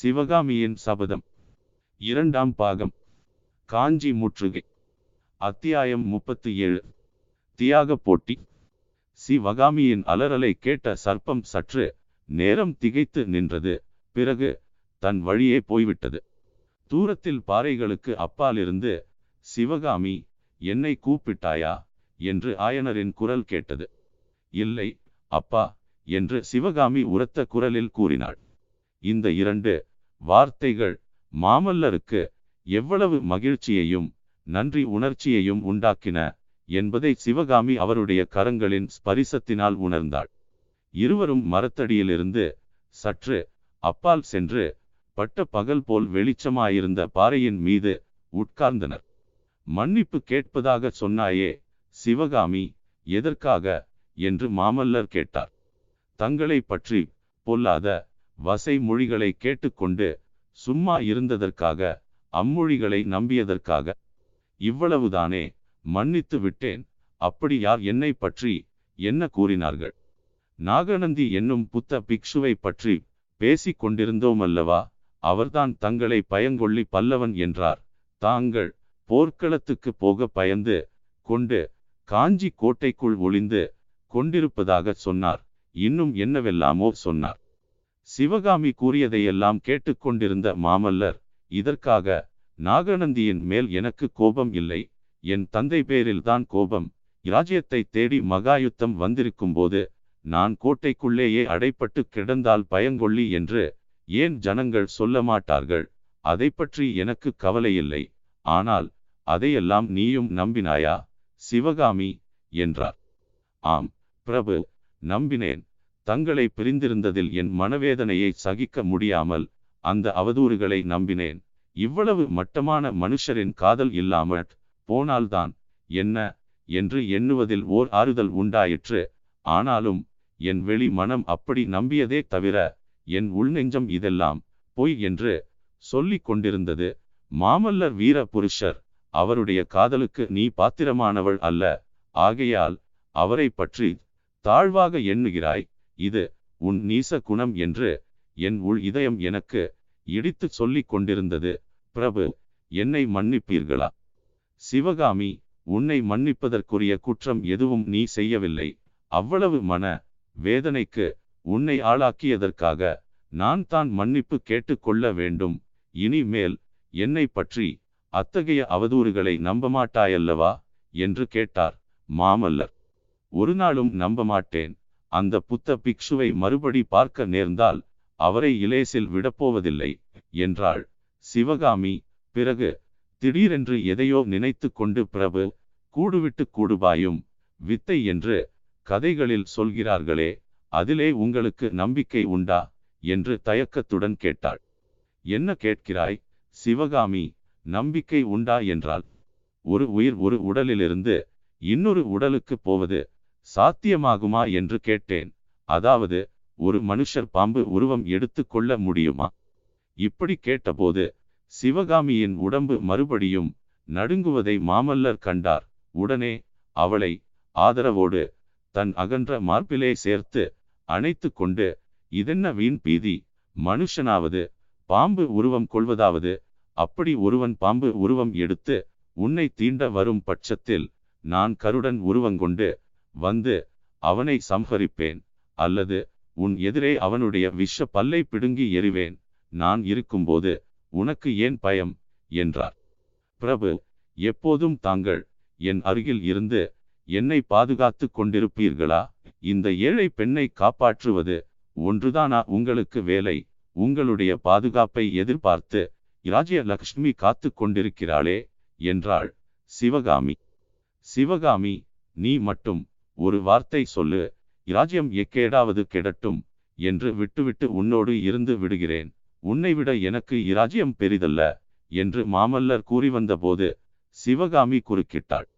சிவகாமியின் சபதம். இரண்டாம் பாகம். காஞ்சி முற்றுகை. அத்தியாயம் முப்பத்தி ஏழு. தியாக போட்டி. சிவகாமியின் அலறலை கேட்ட சர்ப்பம் சற்று நேரம் திகைத்து நின்றது. பிறகு தன் வழியே போய்விட்டது. தூரத்தில் பாறைகளுக்கு அப்பாலிருந்து சிவகாமி என்னை கூப்பிட்டாயா? என்று ஆயனரின் குரல் கேட்டது. இல்லை அப்பா என்று சிவகாமி உரத்த குரலில் கூறினாள். இந்த இரண்டு வார்த்தைகள் மாமல்லருக்கு எவ்வளவு மகிழ்ச்சியையும் நன்றி உணர்ச்சியையும் உண்டாக்கின என்பதை சிவகாமி அவருடைய கரங்களின் ஸ்பரிசத்தினால் உணர்ந்தாள். இருவரும் மரத்தடியிலிருந்து சற்று அப்பால் சென்று பட்ட பகல் போல் வெளிச்சமாயிருந்த பாறையின் மீது உட்கார்ந்தனர். மன்னிப்பு கேட்பதாக சொன்னாயே சிவகாமி எதற்காக? என்று மாமல்லர் கேட்டார். தங்களை பற்றி பொல்லாத வசை மொழிகளை கேட்டுக்கொண்டு சும்மா இருந்ததற்காக அம்மொழிகளை நம்பியதற்காக இவ்வளவுதானே மன்னித்து விட்டேன் அப்படி யார் என்னை பற்றி என்ன கூறினார்கள்? நாகநந்தி என்னும் புத்த பிக்ஷுவை பற்றி பேசிக் கொண்டிருந்தோமல்லவா? அவர்தான் தங்களை பயங்கொள்ளி பல்லவன் என்றார். தாங்கள் போர்க்களத்துக்கு போக பயந்து கொண்டு காஞ்சி கோட்டைக்குள் ஒளிந்து கொண்டிருப்பதாக சொன்னார். இன்னும் என்னவெல்லாமோ சொன்னார். சிவகாமி கூறியதையெல்லாம் கேட்டுக்கொண்டிருந்த மாமல்லர் இதற்காக நாகநந்தியின் மேல் எனக்கு கோபம் இல்லை. என் தந்தை பேரில்தான் கோபம். இராஜ்யத்தை தேடி மகாயுத்தம் வந்திருக்கும்போது நான் கோட்டைக்குள்ளேயே அடைப்பட்டு கிடந்தால் பயங்கொள்ளி என்று ஏன் ஜனங்கள் சொல்ல மாட்டார்கள் அதை பற்றி எனக்கு கவலையில்லை ஆனால் அதையெல்லாம் நீயும் நம்பினாயா? சிவகாமி என்றார். ஆம் பிரபு நம்பினேன். தங்களை பிரிந்திருந்ததில் என் மனவேதனையை சகிக்க முடியாமல் அந்த அவதூறுகளை நம்பினேன். இவ்வளவு மட்டமான மனுஷரின் காதல் இல்லாமல் போனால்தான் என்ன என்று எண்ணுவதில் ஓர் ஆறுதல் உண்டாயிற்று. ஆனாலும் என் வெளி மனம் அப்படி நம்பியதே தவிர என் உள்நெஞ்சம் இதெல்லாம் பொய் என்று சொல்லிக் கொண்டிருந்தது. மாமல்லர் வீர புருஷர் அவருடைய காதலுக்கு நீ பாத்திரமானவள் அல்ல. ஆகையால் அவரை பற்றி தாழ்வாக எண்ணுகிறாய். இது உன் நீச குணம் என்று என் உள் இதயம் எனக்கு இடித்து சொல்லிக் கொண்டிருந்தது. பிரபு என்னை மன்னிப்பீர்களா? சிவகாமி உன்னை மன்னிப்பதற்குரிய குற்றம் எதுவும் நீ செய்யவில்லை. அவ்வளவு மன வேதனைக்கு உன்னை ஆளாக்கியதற்காக நான் தான் மன்னிப்பு கேட்டுக்கொள்ள வேண்டும். இனிமேல் என்னை பற்றி அத்தகைய அவதூறுகளை நம்பமாட்டாயல்லவா? என்று கேட்டார் மாமல்லர். ஒரு நாளும் நம்பமாட்டேன். அந்த புத்த பிக்ஷுவை மறுபடி பார்க்க நேர்ந்தால் அவரை இலேசில் விடப்போவதில்லை என்றாள். சிவகாமி பிறகு திடீரென்று எதையோ நினைத்து கொண்டு பிரபு கூடுவிட்டு கூடுபாயும் வித்தை என்று கதைகளில் சொல்கிறார்களே அதிலே உங்களுக்கு நம்பிக்கை உண்டா என்று தயக்கத்துடன் கேட்டாள். என்ன கேட்கிறாய் சிவகாமி நம்பிக்கை உண்டா என்றால் ஒரு உயிர் ஒரு உடலிலிருந்து இன்னொரு உடலுக்கு போவது சாத்தியமாகுமா என்று கேட்டேன். அதாவது ஒரு மனுஷர் பாம்பு உருவம் எடுத்து கொள்ள முடியுமா? இப்படி கேட்டபோது சிவகாமியின் உடம்பு மறுபடியும் நடுங்குவதை மாமல்லர் கண்டார். உடனே அவளை ஆதரவோடு தன் அகன்ற மார்பிலே சேர்த்து அணைத்து கொண்டு இதென்ன வீண் பீதி? மனுஷனாவது பாம்பு உருவம் கொள்வதாவது? அப்படி ஒருவன் பாம்பு உருவம் எடுத்து உன்னை தீண்ட வரும் பட்சத்தில் நான் கருடன் உருவங்கொண்டு வந்து அவனை சம்ஹரிப்பேன் அல்லது உன் எதிரே அவனுடைய விஷ பல்லை பிடுங்கி எறிவேன் நான் இருக்கும்போது உனக்கு ஏன் பயம்? என்றார். பிரபு எப்போதும் தாங்கள் என் அருகில் இருந்து என்னை பாதுகாத்து கொண்டிருப்பீர்களா? இந்த ஏழை பெண்ணை காப்பாற்றுவது ஒன்றுதானா? உங்களுக்கு வேலை உங்களுடைய பாதுகாப்பை எதிர்பார்த்து இராஜ்ய லக்ஷ்மி காத்து கொண்டிருக்கிறாளே என்றாள் சிவகாமி. சிவகாமி நீ மட்டும் ஒரு வார்த்தை சொல்லு. இராஜ்யம் எக்கேடாவது கெடட்டும் என்று விட்டுவிட்டு உன்னோடு இருந்து விடுகிறேன். உன்னை விட எனக்கு இராஜ்யம் பெரிதல்ல என்று மாமல்லர் கூறி வந்தபோது சிவகாமி குறுக்கிட்டாள்.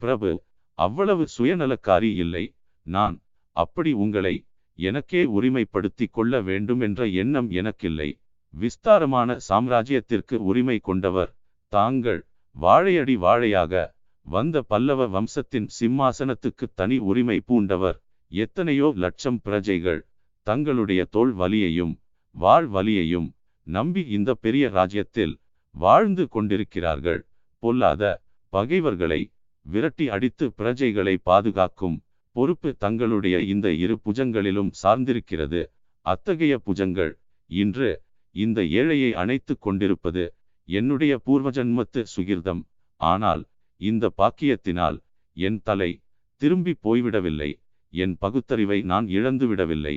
பிரபு அவ்வளவு சுயநலக்காரி இல்லை. நான் அப்படி உங்களை எனக்கே உரிமைப்படுத்தி கொள்ள வேண்டும் என்ற எண்ணம் எனக்கில்லை. விஸ்தாரமான சாம்ராஜ்யத்திற்கு உரிமை கொண்டவர் தாங்கள். வாழையடி வாழையாக வந்த பல்லவ வம்சத்தின் சிம்மாசனத்துக்கு தனி உரிமை பூண்டவர். எத்தனையோ லட்சம் பிரஜைகள் தங்களுடைய தோல் வலியையும் வாழ் வலியையும் நம்பி இந்த பெரிய ராஜ்யத்தில் வாழ்ந்து கொண்டிருக்கிறார்கள். பொல்லாத பகைவர்களை விரட்டி அடித்து பிரஜைகளை பாதுகாக்கும் பொறுப்பு தங்களுடைய இந்த இரு புஜங்களிலும் சார்ந்திருக்கிறது. அத்தகைய புஜங்கள் இன்று இந்த ஏழையை அணைத்து கொண்டிருப்பது என்னுடைய பூர்வஜன்மத்து சுகிர்தம். ஆனால் இந்த பாக்கியத்தினால் என் தலை திரும்பி போய்விடவில்லை. என் பகுத்தறிவை நான் இழந்துவிடவில்லை.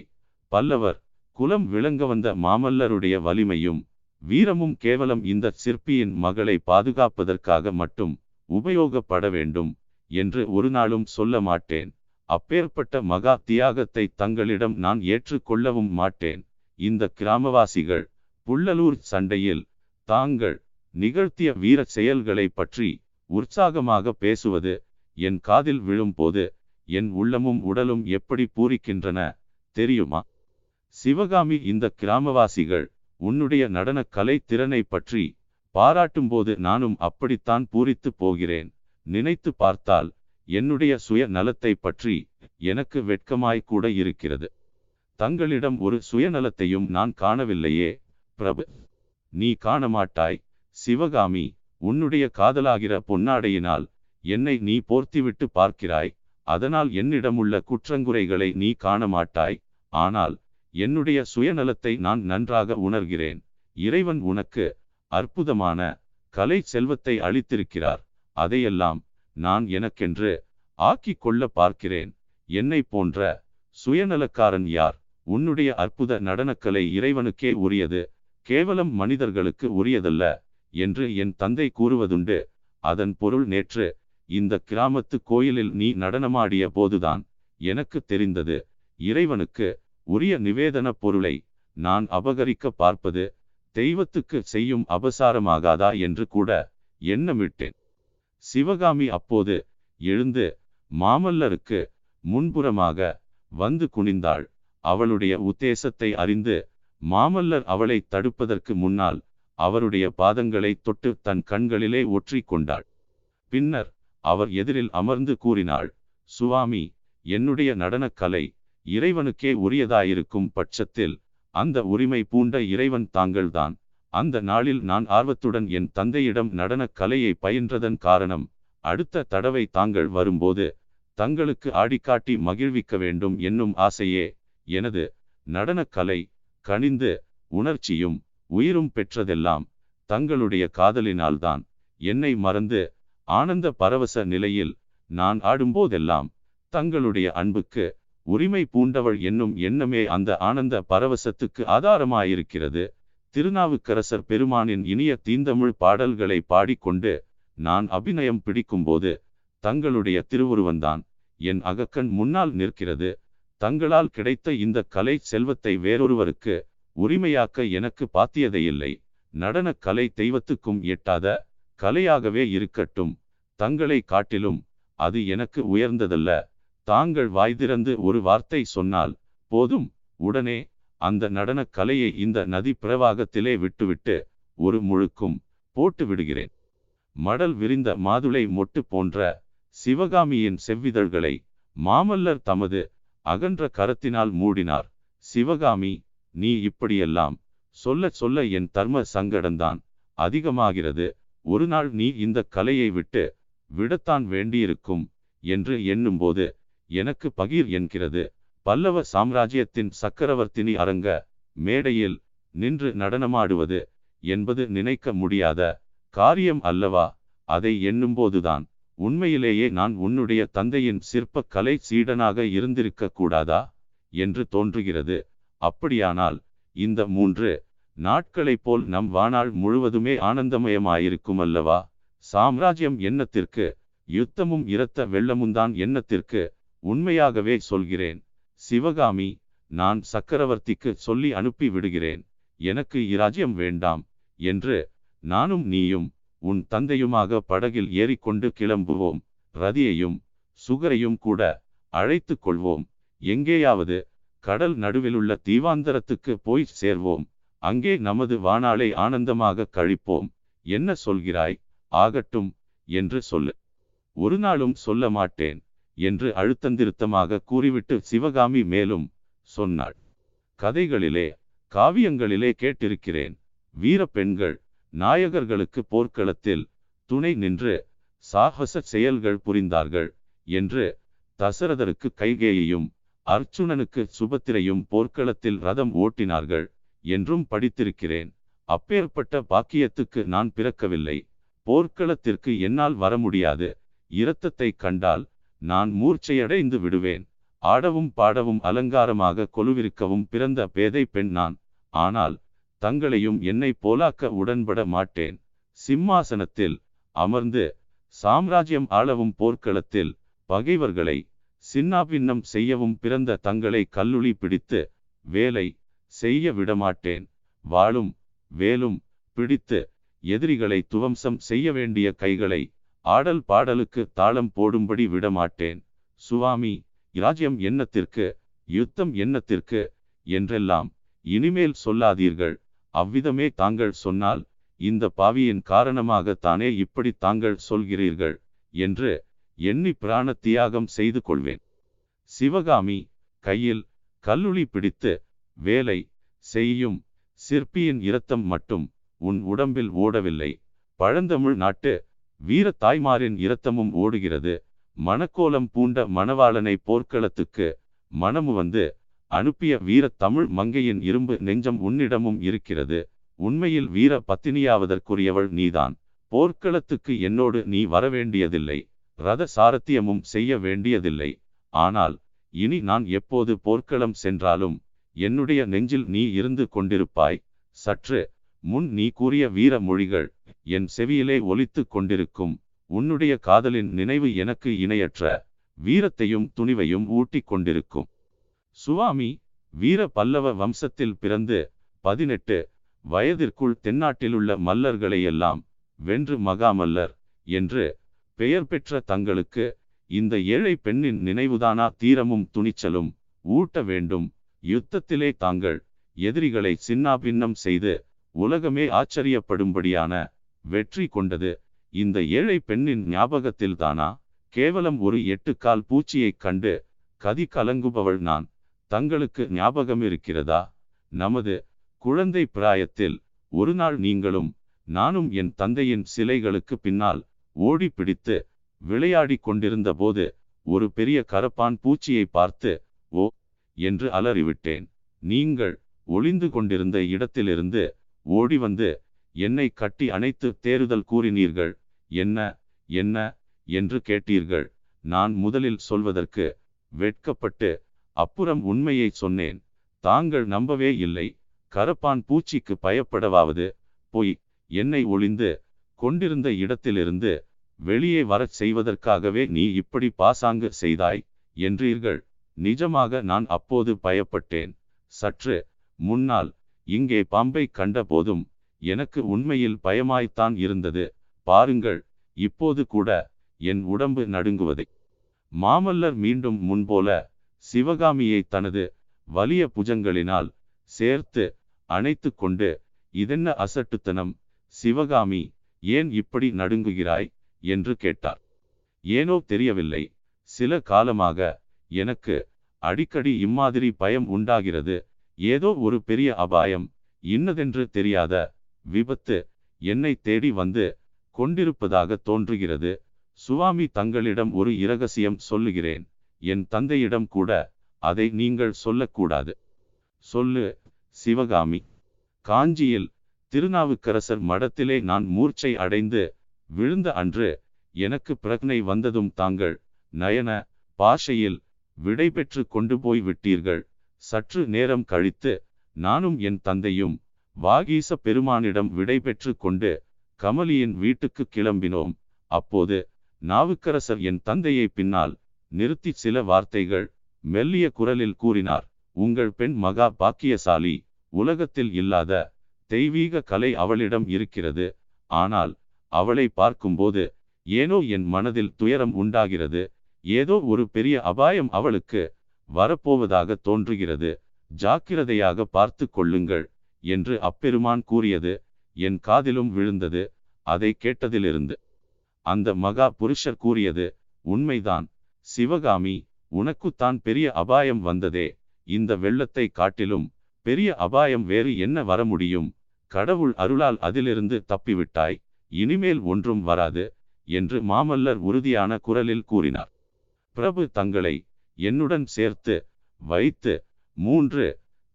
பல்லவர் குலம் விளங்க வந்த மாமல்லருடைய வலிமையும் வீரமும் கேவலம் இந்த சிற்பியின் மகளை பாதுகாப்பதற்காக மட்டும் உபயோகப்பட வேண்டும் என்று ஒரு நாளும் சொல்ல மாட்டேன். அப்பேற்பட்ட மகா தியாகத்தை தங்களிடம் நான் ஏற்றுக்கொள்ளவும் மாட்டேன். இந்த கிராமவாசிகள் புள்ளலூர் சண்டையில் தாங்கள் நிகழ்த்திய வீர செயல்களை பற்றி உற்சாகமாக பேசுவது என் காதில் விழும்போது என் உள்ளமும் உடலும் எப்படி பூரிக்கின்றன தெரியுமா? சிவகாமி இந்த கிராமவாசிகள் உன்னுடைய நடனக் கலை திறனை பற்றி பாராட்டும்போது நானும் அப்படித்தான் பூரித்து போகிறேன். நினைத்து பார்த்தால் என்னுடைய சுய நலத்தை பற்றி எனக்கு வெட்கமாய் கூட இருக்கிறது. தங்களிடம் ஒரு சுயநலத்தையும் நான் காணவில்லையே பிரபு. நீ காணமாட்டாய் சிவகாமி. உன்னுடைய காதலாகிற பொன்னாடையினால் என்னை நீ போர்த்திவிட்டு பார்க்கிறாய் அதனால் என்னிடமுள்ள குற்றங்குறைகளை நீ காண மாட்டாய் ஆனால் என்னுடைய சுயநலத்தை நான் நன்றாக உணர்கிறேன். இறைவன் உனக்கு அற்புதமான கலை செல்வத்தை அளித்திருக்கிறார் அதையெல்லாம் நான் எனக்கென்று ஆக்கிக் கொள்ள பார்க்கிறேன். என்னை போன்ற சுயநலக்காரன் யார்? உன்னுடைய அற்புத நடனக்கலை இறைவனுக்கே உரியது கேவலம் மனிதர்களுக்கு உரியதல்ல. என்று என் தந்தை கூறுவதுண்டு. அதன் பொருள் நேற்று இந்த கிராமத்து கோயிலில் நீ நடனமாடிய போதுதான் எனக்கு தெரிந்தது. இறைவனுக்கு உரிய நிவேதன பொருளை நான் அபகரிக்க பார்ப்பது தெய்வத்துக்கு செய்யும் அபசாரமாகாதா என்று கூட எண்ணமிட்டேன். சிவகாமி அப்போது எழுந்து மாமல்லருக்கு முன்புறமாக வந்து குனிந்தாள். அவளுடைய உத்தேசத்தை அறிந்து மாமல்லர் அவளை தடுப்பதற்கு முன்னால் அவருடைய பாதங்களை தொட்டு தன் கண்களிலே ஒற்றிக் கொண்டாள் பின்னர் அவர் எதிரில் அமர்ந்து கூறினாள் சுவாமி என்னுடைய நடனக்கலை இறைவனுக்கே உரியதாயிருக்கும் பட்சத்தில் அந்த உரிமை பூண்ட இறைவன் தாங்கள்தான். அந்த நாளில் நான் ஆர்வத்துடன் என் தந்தையிடம் நடனக் கலையை பயின்றதன் காரணம் அடுத்த தடவை தாங்கள் வரும்போது தங்களுக்கு ஆடிக்காட்டி மகிழ்விக்க வேண்டும் என்னும் ஆசையே எனது நடனக்கலை கனிந்து உணர்ச்சியும் உயிரும் பெற்றதெல்லாம் தங்களுடைய காதலினால்தான். என்னை மறந்து ஆனந்த பரவச நிலையில் நான் ஆடும்போதெல்லாம் தங்களுடைய அன்புக்கு உரிமை பூண்டவள் என்னும் எண்ணமே அந்த ஆனந்த பரவசத்துக்கு ஆதாரமாயிருக்கிறது. திருநாவுக்கரசர் பெருமானின் இனிய தீந்தமிழ் பாடல்களை பாடிக்கொண்டு நான் அபிநயம் பிடிக்கும்போது தங்களுடைய திருவுருவந்தான் என் அகக்கண் முன்னால் நிற்கிறது. தங்களால் கிடைத்த இந்த கலை செல்வத்தை வேறொருவருக்கு உரிமையாக்க எனக்கு பாத்தியதையில்லை. நடனக் கலை தெய்வத்துக்கும் எட்டாத கலையாகவே இருக்கட்டும். தங்களை காட்டிலும் அது எனக்கு உயர்ந்ததல்ல. தாங்கள் வாய் திறந்து ஒரு வார்த்தை சொன்னால் போதும். உடனே அந்த நடனக் கலையை இந்த நதி பிரவாகத்திலே விட்டுவிட்டு ஒரு முழுக்கும் போட்டு விடுகிறேன். மடல் விரிந்த மாதுளை மொட்டு போன்ற சிவகாமியின் செவ்விதழ்களை மாமல்லர் தமது அகன்ற கரத்தினால் மூடினார். சிவகாமி நீ இப்படியெல்லாம் சொல்ல சொல்ல என் தர்ம சங்கடந்தான். அதிகமாகிறது. ஒரு நாள் நீ இந்த கலையை விட்டு விடத்தான் வேண்டியிருக்கும் என்று எண்ணும்போது எனக்கு பகீர் என்கிறது. பல்லவ சாம்ராஜ்யத்தின் சக்கரவர்த்தினி அரங்க மேடையில் நின்று நடனமாடுவது என்பது நினைக்க முடியாத காரியம் அல்லவா? அதை எண்ணும்போதுதான். உண்மையிலேயே நான் உன்னுடைய தந்தையின் சிற்ப கலை சீடனாக இருந்திருக்க கூடாதா என்று தோன்றுகிறது. அப்படியானால் இந்த மூன்று நாட்களைப் போல் நம் வாழ்நாள் முழுவதுமே ஆனந்தமயமாயிருக்கும் அல்லவா சாம்ராஜ்யம் எண்ணத்திற்கு யுத்தமும் இரத்த வெள்ளமும்தான் எண்ணத்திற்கு உண்மையாகவே சொல்கிறேன். சிவகாமி நான் சக்கரவர்த்திக்கு சொல்லி அனுப்பி விடுகிறேன். எனக்கு இராஜ்யம் வேண்டாம் என்று நானும் நீயும் உன் தந்தையுமாக படகில் ஏறிக்கொண்டு கிளம்புவோம். ரதியையும் சுகரையும் கூட அழைத்து கொள்வோம். எங்கேயாவது கடல் நடுவிலுள்ள தீவாந்தரத்துக்கு போய் சேர்வோம். அங்கே நமது வானாளை ஆனந்தமாக கழிப்போம். என்ன சொல்கிறாய்? ஆகட்டும் என்று சொல்லு. ஒரு நாளும் சொல்ல மாட்டேன் என்று அழுத்தந்திருத்தமாக கூறிவிட்டு சிவகாமி மேலும் சொன்னாள். கதைகளிலே காவியங்களிலே கேட்டிருக்கிறேன். வீர பெண்கள் நாயகர்களுக்கு போர்க்களத்தில் துணை நின்று சாகச செயல்கள் புரிந்தார்கள் என்று தசரதருக்கு கைகேயையும் அர்ச்சுனனுக்கு சுபத்திரையும் போர்க்களத்தில் ரதம் ஓட்டினார்கள் என்றும் படித்திருக்கிறேன். அப்பேற்பட்ட பாக்கியத்துக்கு நான் பிறக்கவில்லை. போர்க்களத்திற்கு என்னால் வர முடியாது. இரத்தத்தை கண்டால் நான் மூர்ச்சையடைந்து விடுவேன். ஆடவும் பாடவும் அலங்காரமாக கொலுவிருக்கவும் பிறந்த பேதை பெண் நான். ஆனால் தங்களையும் என்னை போலாக்க உடன்பட மாட்டேன். சிம்மாசனத்தில் அமர்ந்து சாம்ராஜ்யம் ஆளவும் போர்க்களத்தில் பகைவர்களை சின்னாபின்னம் செய்யவும் பிறந்த தங்களை கல்லுளி பிடித்து வேலை செய்ய விடமாட்டேன். வாளும் வேலும் பிடித்து எதிரிகளை துவம்சம் செய்ய வேண்டிய கைகளை ஆடல் பாடலுக்கு தாளம் போடும்படி விடமாட்டேன். சுவாமி இராஜ்யம் எண்ணத்திற்கு யுத்தம் எண்ணத்திற்கு என்றெல்லாம் இனிமேல் சொல்லாதீர்கள். அவ்விதமே தாங்கள் சொன்னால் இந்த பாவியின் காரணமாக தானே இப்படி தாங்கள் சொல்கிறீர்கள் என்று எண்ணி பிராண தியாகம் செய்து கொள்வேன் சிவகாமி கையில் கல்லுளி பிடித்து வேலை செய்யும் சிற்பியின் இரத்தம் மட்டும் உன் உடம்பில் ஓடவில்லை. பழந்தமிழ் நாட்டு வீர தாய்மாரின் இரத்தமும் ஓடுகிறது. மணக்கோலம் பூண்ட மணவாளனை போர்க்களத்துக்கு மனமு வந்து அனுப்பிய வீர தமிழ் மங்கையின் இரும்பு நெஞ்சம் உன்னிடமும் இருக்கிறது. உண்மையில் வீர பத்தினியாவதற்குரியவள் நீதான். போர்க்களத்துக்கு என்னோடு நீ வரவேண்டியதில்லை. ரத சாரத்தியமும் செய்ய வேண்டியதில்லை. ஆனால் இனி நான் எப்போது போர்க்களம் சென்றாலும் என்னுடைய நெஞ்சில் நீ இருந்து கொண்டிருப்பாய். சற்று முன் நீ கூறிய வீர மொழிகள் என் செவியிலே ஒலித்து கொண்டிருக்கும். உன்னுடைய காதலின் நினைவு எனக்கு இணையற்ற வீரத்தையும் துணிவையும் ஊட்டிக் கொண்டிருக்கும். சுவாமி வீர பல்லவ வம்சத்தில் பிறந்து பதினெட்டு வயதிற்குள் தென்னாட்டிலுள்ள மல்லர்களையெல்லாம் வென்று மகாமல்லர் என்று பெயர் பெற்ற தங்களுக்கு இந்த ஏழை பெண்ணின் நினைவுதானா? தீரமும் துணிச்சலும் ஊட்ட வேண்டும். யுத்தத்திலே தாங்கள் எதிரிகளை சின்னாபின்னம் செய்து உலகமே ஆச்சரியப்படும்படியான வெற்றி கொண்டது. இந்த ஏழை பெண்ணின் ஞாபகத்தில்தானா? கேவலம் ஒரு எட்டுக்கால் பூச்சியைக் கண்டு கதி கலங்குபவள் நான். தங்களுக்கு ஞாபகம் இருக்கிறதா? நமது குழந்தை பிராயத்தில் ஒரு நாள் நீங்களும் நானும் என் தந்தையின் சிலைகளுக்கு பின்னால் ஓடி பிடித்து விளையாடி கொண்டிருந்த போது ஒரு பெரிய கரப்பான் பூச்சியை பார்த்து ஓ என்று அலறிவிட்டேன். நீங்கள் ஒளிந்து கொண்டிருந்த இடத்திலிருந்து ஓடி வந்து என்னை கட்டி அணைத்து தேறுதல் கூறினீர்கள். என்ன என்ன என்று கேட்டீர்கள். நான் முதலில் சொல்வதற்கு வெட்கப்பட்டு அப்புறம் உண்மையை சொன்னேன். தாங்கள் நம்பவே இல்லை. கரப்பான் பூச்சிக்கு பயப்படவாவது. பொய். என்னை ஒளிந்து கொண்டிருந்த இடத்திலிருந்து வெளியே வரச் செய்வதற்காகவே நீ இப்படி பாசாங்கு செய்தாய் என்றீர்கள். நிஜமாக நான் அப்போது பயப்பட்டேன். சற்று முன்னால் இங்கே பாம்பை கண்ட போதும் எனக்கு உண்மையில் பயமாய்த்தான் இருந்தது. பாருங்கள் இப்போது கூட என் உடம்பு நடுங்குவதை. மாமல்லர் மீண்டும் முன்போல சிவகாமியை தனது வலிய புஜங்களினால் சேர்த்து அணைத்து கொண்டு இதென்ன அசட்டுத்தனம் சிவகாமி! ஏன் இப்படி நடுங்குகிறாய்? என்று கேட்டார். ஏனோ தெரியவில்லை. சில காலமாக எனக்கு அடிக்கடி இம்மாதிரி பயம் உண்டாகிறது. ஏதோ ஒரு பெரிய அபாயம் இன்னதென்று தெரியாத விபத்து என்னை தேடி வந்து கொண்டிருப்பதாக தோன்றுகிறது. சுவாமி தங்களிடம் ஒரு இரகசியம் சொல்லுகிறேன். என் தந்தையிடம் கூட அதை நீங்கள் சொல்லக்கூடாது. சொல்லு சிவகாமி. காஞ்சியில் திருநாவுக்கரசர் மடத்திலே நான் மூர்ச்சை அடைந்து விழுந்த அன்று எனக்கு பிரக்னை வந்ததும் தாங்கள் நயன பாஷையில் விடை பெற்று கொண்டு போய் விட்டீர்கள். சற்று நேரம் கழித்து நானும் என் தந்தையும் வாகீச பெருமானிடம் விடை பெற்று கொண்டு கமலியின் வீட்டுக்கு கிளம்பினோம். அப்போது நாவுக்கரசர் என் தந்தையை பின்னால் நிறுத்தி சில வார்த்தைகள் மெல்லிய குரலில் கூறினார் உங்கள் பெண் மகா பாக்கியசாலி உலகத்தில் இல்லாத தெய்வீக கலை அவளிடம் இருக்கிறது. ஆனால் அவளை பார்க்கும்போது ஏனோ என் மனதில் துயரம் உண்டாகிறது. ஏதோ ஒரு பெரிய அபாயம் அவளுக்கு வரப்போவதாக தோன்றுகிறது. ஜாக்கிரதையாக பார்த்து கொள்ளுங்கள் என்று அப்பெருமான் கூறியது. என் காதிலும் விழுந்தது. அதை கேட்டதிலிருந்து அந்த மகா புருஷர் கூறியது உண்மைதான். சிவகாமி உனக்குத்தான் பெரிய அபாயம் வந்ததே. இந்த வெள்ளத்தை காட்டிலும் பெரிய அபாயம் வேறு என்ன வர முடியும்? கடவுள் அருளால் அதிலிருந்து தப்பிவிட்டாய் இனிமேல் ஒன்றும் வராது என்று மாமல்லர் உறுதியான குரலில் கூறினார். பிரபு தங்களை என்னுடன் சேர்த்து வைத்து மூன்று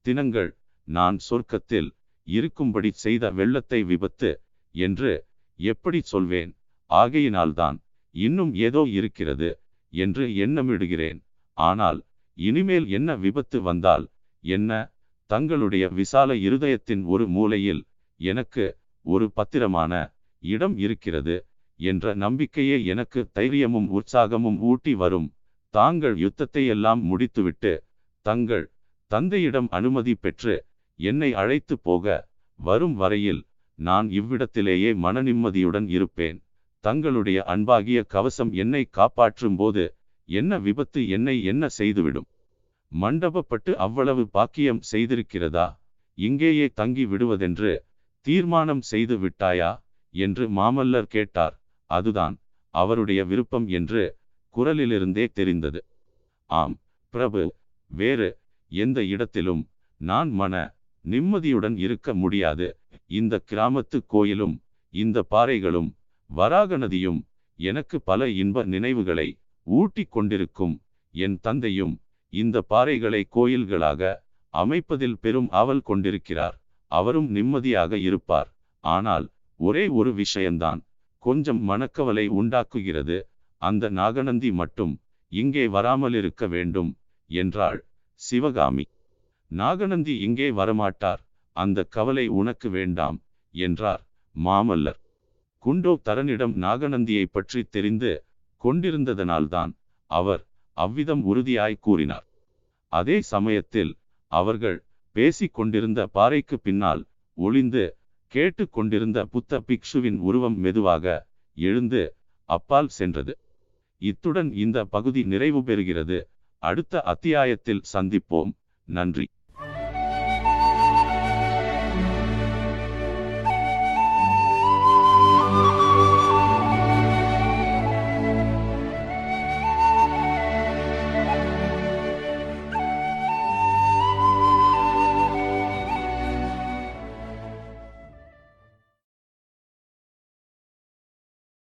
தினங்கள் நான் சொர்க்கத்தில் இருக்கும்படி செய்த வெள்ளத்தை விபத்து என்று எப்படி சொல்வேன்? ஆகையினால்தான் இன்னும் ஏதோ இருக்கிறது என்று எண்ணமிடுகிறேன். ஆனால் இனிமேல் என்ன விபத்து வந்தால் என்ன? தங்களுடைய விசால இருதயத்தின் ஒரு மூலையில் எனக்கு ஒரு பத்திரமான இடம் இருக்கிறது என்ற நம்பிக்கையே எனக்கு தைரியமும் உற்சாகமும் ஊட்டி வரும். தாங்கள் யுத்தத்தை எல்லாம் முடித்துவிட்டு தங்கள் தந்தையிடம் அனுமதி பெற்று என்னை அழைத்து போக வரும் வரையில் நான் இவ்விடத்திலேயே மன நிம்மதியுடன் இருப்பேன். தங்களுடைய அன்பாகிய கவசம் என்னை காப்பாற்றும் போது என்ன விபத்து என்னை என்ன செய்துவிடும்? மண்டபப்பட்டு அவ்வளவு பாக்கியம் செய்திருக்கிறதா? இங்கேயே தங்கி விடுவதென்று தீர்மானம் செய்து விட்டாயா? என்று மாமல்லர் கேட்டார். அதுதான் அவருடைய விருப்பம் என்று குரலிலிருந்தே தெரிந்தது. ஆம் பிரபு வேறு எந்த இடத்திலும் நான் மன நிம்மதியுடன் இருக்க முடியாது. இந்த கிராமத்து கோயிலும் இந்த பாறைகளும் வராக நதியும் எனக்கு பல இன்ப நினைவுகளை ஊட்டி கொண்டிருக்கும் என் தந்தையும் இந்த பாறைகளை கோயில்களாக அமைப்பதில் பெரும் ஆவல் கொண்டிருக்கிறார். அவரும் நிம்மதியாக இருப்பார். ஆனால் ஒரே ஒரு விஷயம்தான் கொஞ்சம் மனக்கவலை உண்டாக்குகிறது. அந்த நாகநந்தி மட்டும் இங்கே வராமலிருக்க வேண்டும் என்றாள் சிவகாமி. நாகநந்தி இங்கே வரமாட்டார். அந்த கவலை உனக்கு வேண்டாம் என்றார் மாமல்லர். குண்டோ தரனிடம் நாகநந்தியை பற்றி தெரிந்து கொண்டிருந்ததனால்தான் அவர் அவ்விதம் உறுதியாய் கூறினார். அதே சமயத்தில் அவர்கள் பேசிக் கொண்டிருந்த பாறைக்கு பின்னால் ஒளிந்து கேட்டு கொண்டிருந்த புத்த பிக்ஷுவின் உருவம் மெதுவாக எழுந்து அப்பால் சென்றது. இத்துடன் இந்த பகுதி நிறைவு பெறுகிறது அடுத்த அத்தியாயத்தில் சந்திப்போம். நன்றி.